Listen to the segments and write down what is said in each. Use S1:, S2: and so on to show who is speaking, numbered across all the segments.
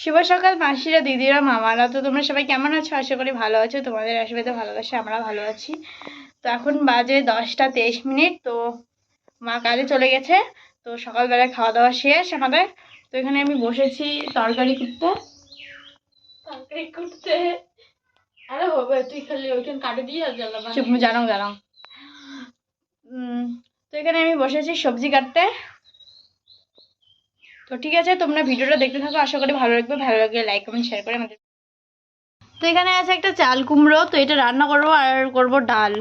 S1: শুভ সকাল মাসিরা দিদিরা মামারা। তো তোমরা সবাই কেমন আছো? আশা করি ভালো আছো। তোমাদের আশীর্বাদে ভালোবাসে আমরা ভালো আছি। তো এখন বাজে দশটা তেইশ মিনিট। তো মা কাজে চলে গেছে। তো সকালবেলায় খাওয়া দাওয়া শেষ আমাদের। তো এখানে আমি বসেছি তরকারি করতে। তরকারি করতে?
S2: আরে হবে তুই খালি ওইখান কাটে দিয়ে
S1: জানাও। উম, তো এখানে আমি বসেছি সবজি কাটতে। তো ঠিক আছে, তোমরা ভিডিওটা দেখতে থাকো। আশা করি ভালো লাগবে। ভালো লাগলে লাইক কমেন্ট শেয়ার করে আমাদের তো এখানে আছে একটা চাল কুমড়ো। তো এটা রান্না করব আর করব ডাল।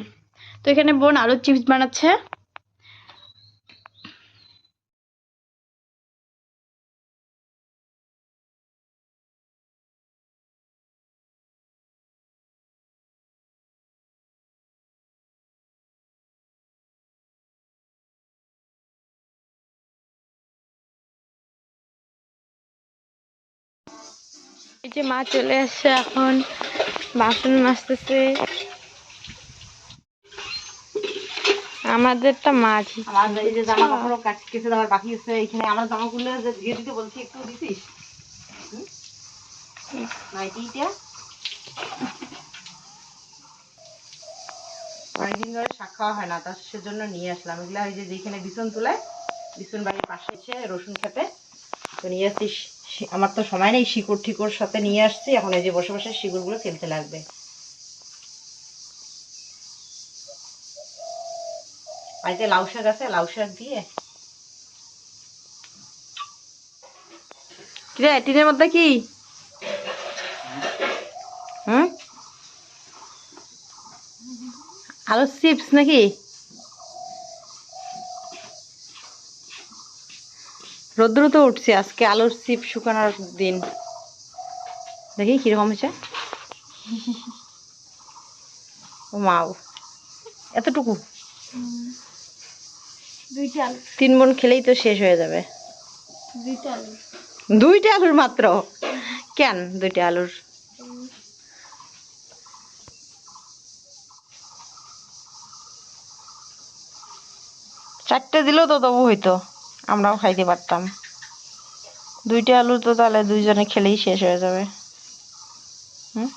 S1: তো এখানে বোন আলুর চিপস বানাচ্ছে। এই যে মা চলে আসছে এখন, বাসন মাজতেছে।
S3: আমার এই যে জামা কাপড় বাকি আছে আমার যে দিতে বলছি, একটু দিছিস? অনেকদিন ধরে শাক খাওয়া হয় না তার সেজন্য নিয়ে আসলাম। এগুলা ওই যেখানে বিছন তুলে, বিছন বাড়ির পাশে এসে রসুন খেতে, তো নিয়ে আসছি শি- আমার তো সময় নেই শিকড় ঠিকড় সাথে নিয়ে আসছি, এখন এই যে বসে বসে শিকড়গুলো ফেলতে লাগবে। বাড়িতে লাউ শাক আছে, লাউ শাক দিয়ে। টিনের মধ্যে কি? হুম আলুর চিপস নাকি? রোদ্র তো উঠছে আজকে আলুর চিপ শুকানোর দিন। দেখি কীরকম হয়েছে। ও মাও এতটুকু তিন বোন খেলেই তো শেষ হয়ে যাবে।
S2: দুইটা
S3: আলুর মাত্র? কেন দুইটা আলুর? চারটে দিলেও তো তবু হইতো। আমরাও খাইতে পারতাম। দুইটা আলু তো তাহলে দুইজনে খেলেই শেষ হয়ে যাবে। হুম?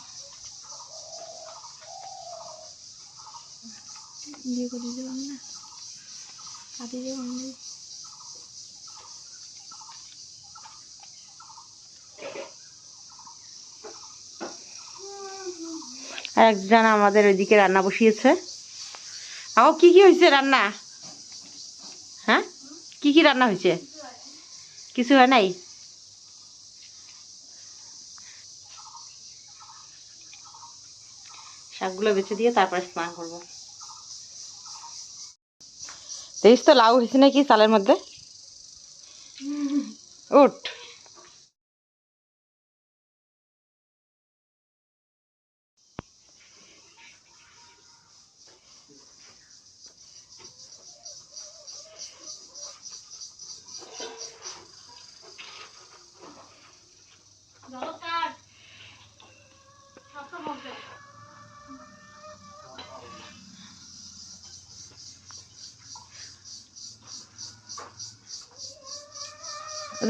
S3: একজন আমাদের ওইদিকে রান্না বসিয়েছে। আও কি কি হয়েছে রান্না? হ্যাঁ? কি কি রান্না হয়েছে? কিছু হয় নাই? শাকগুলো বেছে দিয়ে তারপরে স্নান করব। দেখিস তো লাউ হয়েছে নাকি চালের মধ্যে? উঠ।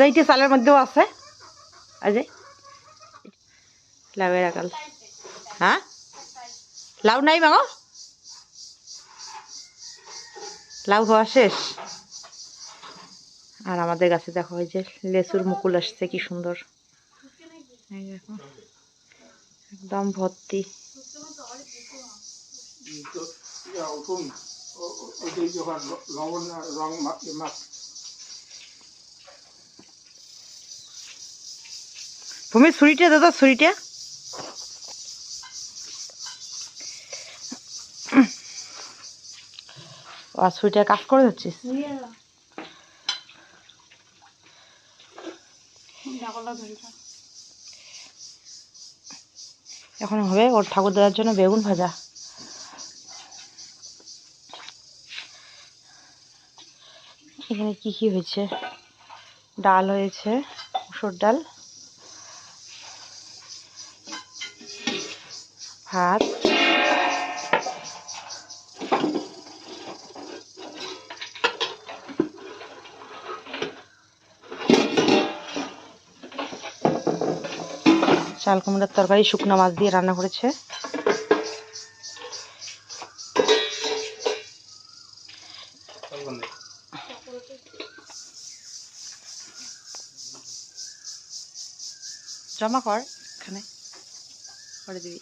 S3: এইটা চালের মধ্যেও আছে। আজ লাউয়ের আকাল। হ্যাঁ? লাউ নাই মাগো লাউ হওয়া শেষ। আর আমাদের গাছে দেখো ওই যে লেচুর মুকুল আসছে, কি সুন্দর। একদম ভর্তি। ভূমি ছুরিটা, দাদা, ছুরিটা। আর ছুরিটা কাজ করে যাচ্ছিস এখন হবে ওর ঠাকুর দেওয়ার জন্য বেগুন ভাজা। এখানে কি কি হয়েছে? ডাল হয়েছে, মুসুর ডাল। ভাত। চাল কুমড়ার তরকারি শুকনো মাছ দিয়ে রান্না করেছে। জমা কর এখানে। করে দিবি।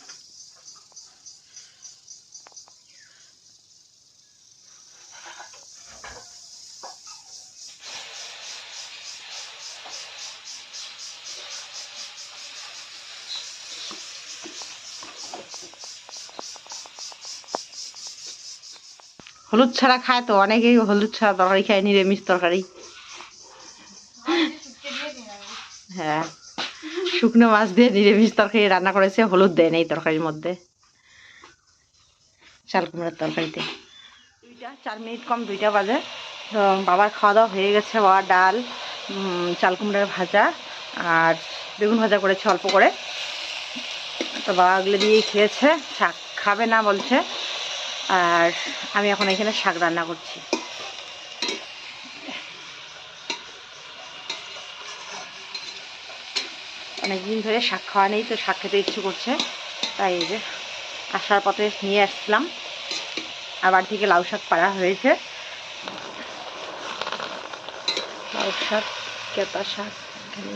S3: হলুদ ছাড়া খায় তো, অনেকেই হলুদ ছাড়া তরকারি খায়, নিরামিষ তরকারি। হ্যাঁ শুকনো মাছ দিয়ে নিরামিষ তরকারি রান্না করেছে, হলুদ দেয় এই তরকারির মধ্যে। চাল কুমড়ার তরকারিতে। দুইটা, চার মিনিট কম, দুইটা বাজে। তো বাবার খাওয়া দাওয়া হয়ে গেছে বাবার ডাল চাল কুমড়ার ভাজা আর বেগুন ভাজা করেছে অল্প করে। তো বাবা ওগুলো দিয়েই খেয়েছে, শাক খাবে না বলছে। আর আমি এখন এখানে শাক রান্না করছি। অনেকদিন ধরে শাক খাওয়া নেই, তো শাক খেতে ইচ্ছে করছে। তাই এই যে আসার পথে নিয়ে আসলাম আবার থেকে লাউ শাক পাড়া হয়েছে। লাউ শাক কেতা শাক এখানে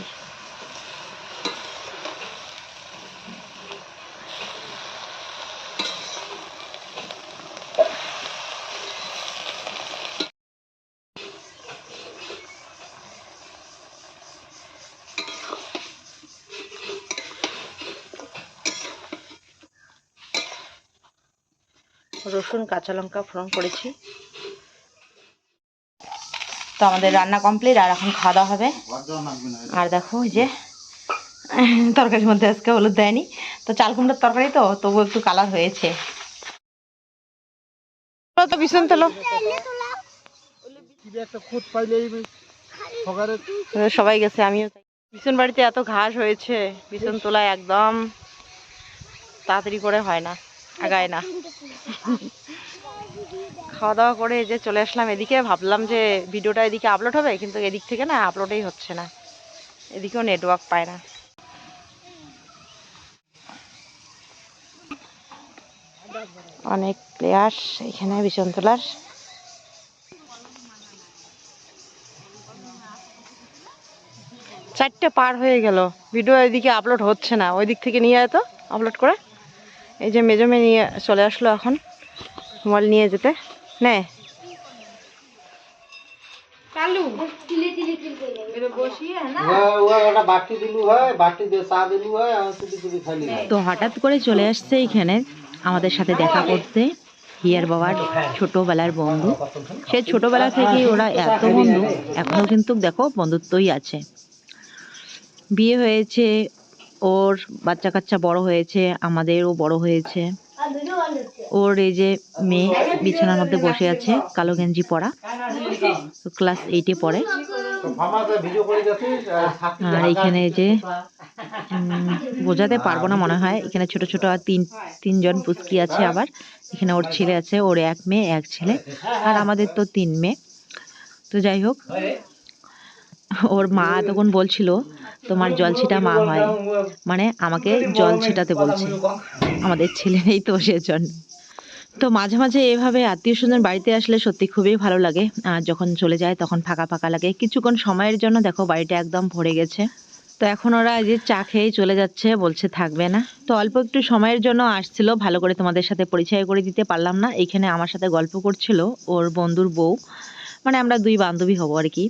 S3: রসুন, কাঁচা লঙ্কা ফোড়ন করেছি। তো আমাদের রান্না কমপ্লিট আর এখন খাওয়া দাওয়া হবে। আর দেখো যে, তরকারির মধ্যে আজকে হলুদ দেয়নি। তো চাল কুমড়োর তরকারি তো তবু একটু কালার হয়েছে। সবাই গেছে, আমিও। ভীষণ বাড়িতে এত ঘাস হয়েছে ভীষণ তোলা একদম তাড়াতাড়ি করে হয় না। আগায় না। খাওয়া দাওয়া করে যে চলে আসলাম এদিকে। ভাবলাম যে ভিডিওটা এদিকে আপলোড হবে, কিন্তু এদিক থেকে না আপলোডই হচ্ছে না। এদিকেও নেটওয়ার্ক পায় না। অনেক প্লেয়ার্স এখানে বিশনতলার চারটে পার হয়ে গেল। ভিডিও এদিকে আপলোড হচ্ছে না। ওই দিক থেকে নিয়ে আয় তো আপলোড করে। এই যে মেজমে নিয়ে চলে আসলো এখন। মল নিয়ে যেতে। নে।
S2: তো হঠাৎ করে চলে আসছে এখানে আমাদের সাথে দেখা করতে হিয়ার বাবার ছোটবেলার বন্ধু। সে ছোটবেলা থেকেই ওরা এত বন্ধু এখনও কিন্তু দেখো বন্ধুত্বই আছে। বিয়ে হয়েছে ওর বাচ্চা কাচ্চা বড় হয়েছে, আমাদেরও বড় হয়েছে। ওর এই যে মেয়ে বিছানার মধ্যে বসে আছে, কালো গেঞ্জি পরা ক্লাস এইটে পড়ে। আর এখানে যে বোঝাতে পারব না মনে হয়, এখানে ছোট ছোট আর তিন, তিনজন পুচকি আছে আবার, এখানে ওর ছেলে আছে, ওর এক মেয়ে, এক ছেলে, আর আমাদের তো তিন মেয়ে। তো যাই হোক ওর মা তখন বলছিল, তোমার জল ছিটা মা হয়। মানে আমাকে জল ছিটাতে বলছে। আমাদের ছেলে নেই তো সেজন্য। তো মাঝে মাঝে এভাবে আত্মীয় স্বজন বাড়িতে আসলে সত্যি খুবই ভালো লাগে। আর যখন চলে যায় তখন ফাঁকা ফাঁকা লাগে। কিছুক্ষণ সময়ের জন্য দেখো বাড়িটা একদম ভরে গেছে। তো এখন ওরা এই যে চা খেয়েই চলে যাচ্ছে, বলছে থাকবে না। তো অল্প একটু সময়ের জন্য আসছিল, ভালো করে তোমাদের সাথে পরিচয় করে দিতে পারলাম না। এখানে আমার সাথে গল্প করছিল ওর বন্ধুর বউ। মানে আমরা দুই বান্ধবী হব আর কি।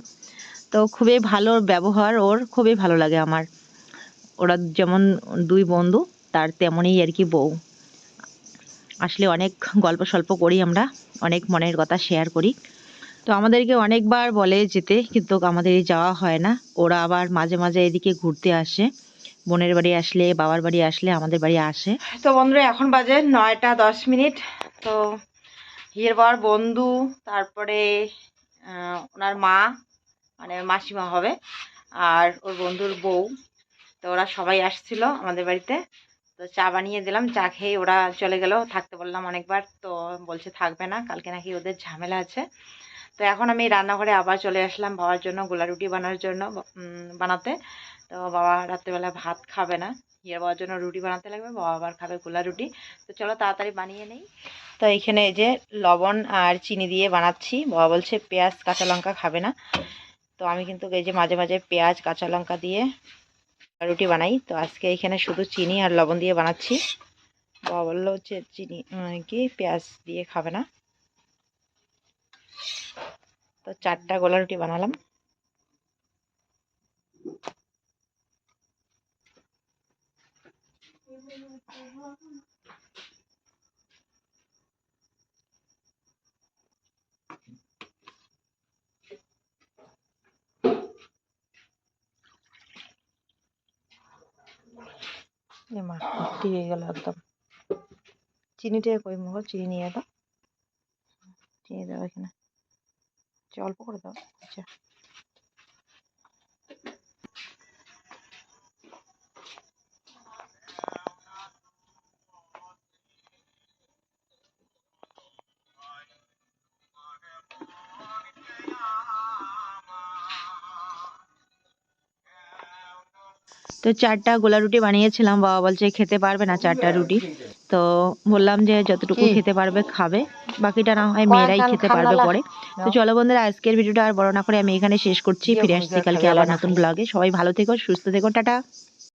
S2: তো খুবই ভালো ব্যবহার, ওর খুবই ভালো লাগে আমার। ওরা যেমন দুই বন্ধু, তার তেমনই আর কি বউ। আসলে অনেক গল্প সল্প করি আমরা, অনেক মনের কথা শেয়ার করি। তো আমাদেরকে অনেকবার বলে যেতে, কিন্তু আমাদের যাওয়া হয় না। ওরা আবার মাঝে মাঝে এদিকে ঘুরতে আসে। বোনের বাড়ি আসলে, বাবার বাড়ি আসলে, আমাদের বাড়ি আসে।
S3: তো বন্ধুরা, এখন বাজে নয়টা দশ মিনিট। তো হিয়ের বন্ধু, তারপরে ওনার মা মানে মাসিমা হবে। আর ওর বন্ধুর বউ। তো ওরা সবাই আসছিল আমাদের বাড়িতে। তো চা বানিয়ে দিলাম, চা খেয়ে ওরা চলে গেল। থাকতে বললাম অনেকবার, তো বলছে থাকবে না, কালকে নাকি ওদের ঝামেলা আছে। তো এখন আমি রান্নাঘরে আবার চলে আসলাম বাবার জন্য গোলা রুটি বানানোর জন্য বানাতে। তো বাবা রাত্রেবেলা ভাত খাবে না। হিয়ার বাবার জন্য রুটি বানাতে লাগবে, বাবা আবার খাবে গোলা রুটি তো চলো তাড়াতাড়ি বানিয়ে নেই। তো এখানে এই যে লবণ আর চিনি দিয়ে বানাচ্ছি। বাবা বলছে পেঁয়াজ, কাঁচা লঙ্কা খাবে না। তো আমি কিন্তু এই যে মাঝে মাঝে পেঁয়াজ, কাঁচা লঙ্কা দিয়ে রুটি বানাই। তো আজকে এখানে শুধু চিনি আর লবণ দিয়ে বানাচ্ছি। বাবা বলল হচ্ছে চিনি কি পেঁয়াজ দিয়ে খাবে না। তো চারটা গোলা রুটি বানালাম। এ মা হয়ে গেল একদম। চিনিটা কই মগো চিনি নিয়ে দাও। চিনি দাও এখানে। অল্প করে দাও। আচ্ছা।
S2: তো চারটা গোলা রুটি বানিয়েছিলাম বাবা বলছে খেতে পারবে না চারটা রুটি। তো বললাম যে যতটুকু? খেতে পারবে খাবে বাকিটা না হয় মেয়েরাই খেতে পারবে পরে। তো চলো বন্ধুরা আজকের ভিডিওটা আর বড় না করে আমি এখানে শেষ করছি। ফিরে আসছি কালকে আবার নতুন। ব্লগে সবাই ভালো থেকো সুস্থ থেকো টাটা।